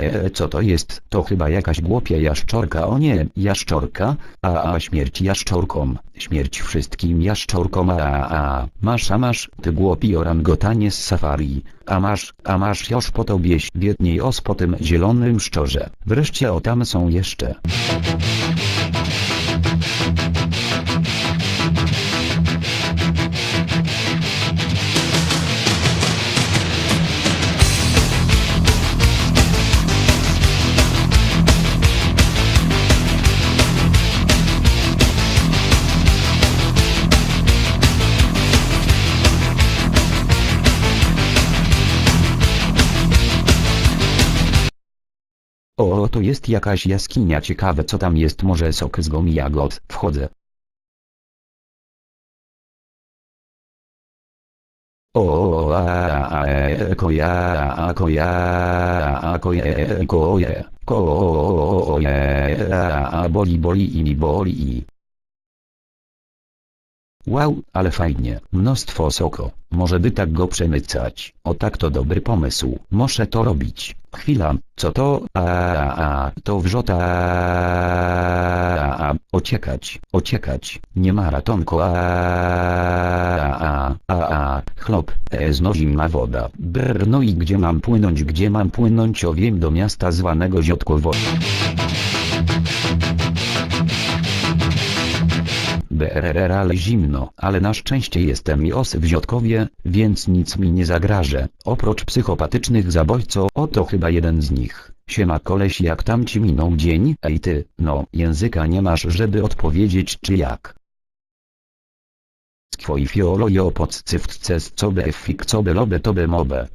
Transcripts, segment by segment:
Eee, co to jest? To chyba jakaś głupia jaszczorka, o nie, jaszczorka, a a śmierć jaszczorkom, śmierć wszystkim jaszczorkom, a a a, masz a masz, ty głupi orangotanie z safari, a masz, a masz już po tobie świetniej os po tym zielonym szczorze, wreszcie o tam są jeszcze. O, to jest jakaś jaskinia ciekawe co tam jest może sok z gomi jagod, wchodzę. O, a, a, e, koja, koja, a, koja, e, koje, koje, a, boli, boli i boli. Wow, ale fajnie, mnóstwo soko, może by tak go przemycać, o tak to dobry pomysł, muszę to robić, chwila, co to, a, a, a to wrzota, a, a, ociekać, ociekać, nie ma ratunku, a, a, a, a, chlop, e, znowu zimna woda, brr, no i gdzie mam płynąć, gdzie mam płynąć, o wiem do miasta zwanego Ziotkowo. BRR ale zimno, ale na szczęście jestem Jos w Ziotkowie, więc nic mi nie zagraże, oprócz psychopatycznych zabójców, oto chyba jeden z nich. Siema koleś jak tam ci minął dzień? Ej ty, no, języka nie masz żeby odpowiedzieć czy jak? Skwoi fiolo jo podcyftce z co be fik co be lobe to be mobe.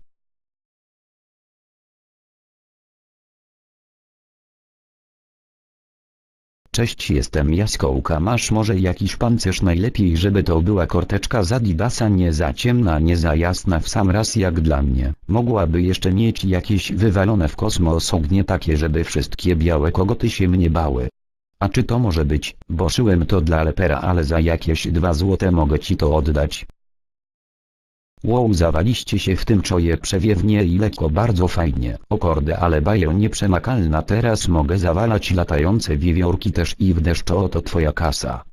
Cześć jestem Jaskółka masz może jakiś pancerz najlepiej żeby to była korteczka z Adidasa nie za ciemna nie za jasna w sam raz jak dla mnie. Mogłaby jeszcze mieć jakieś wywalone w kosmos ognie takie żeby wszystkie białe kogoty się mnie bały. A czy to może być, bo szyłem to dla lepera ale za jakieś dwa złote mogę ci to oddać. Wow zawaliście się w tym czoje przewiewnie i lekko bardzo fajnie. O korde ale bajo nieprzemakalna teraz mogę zawalać latające wiewiórki też i w deszczu oto twoja kasa.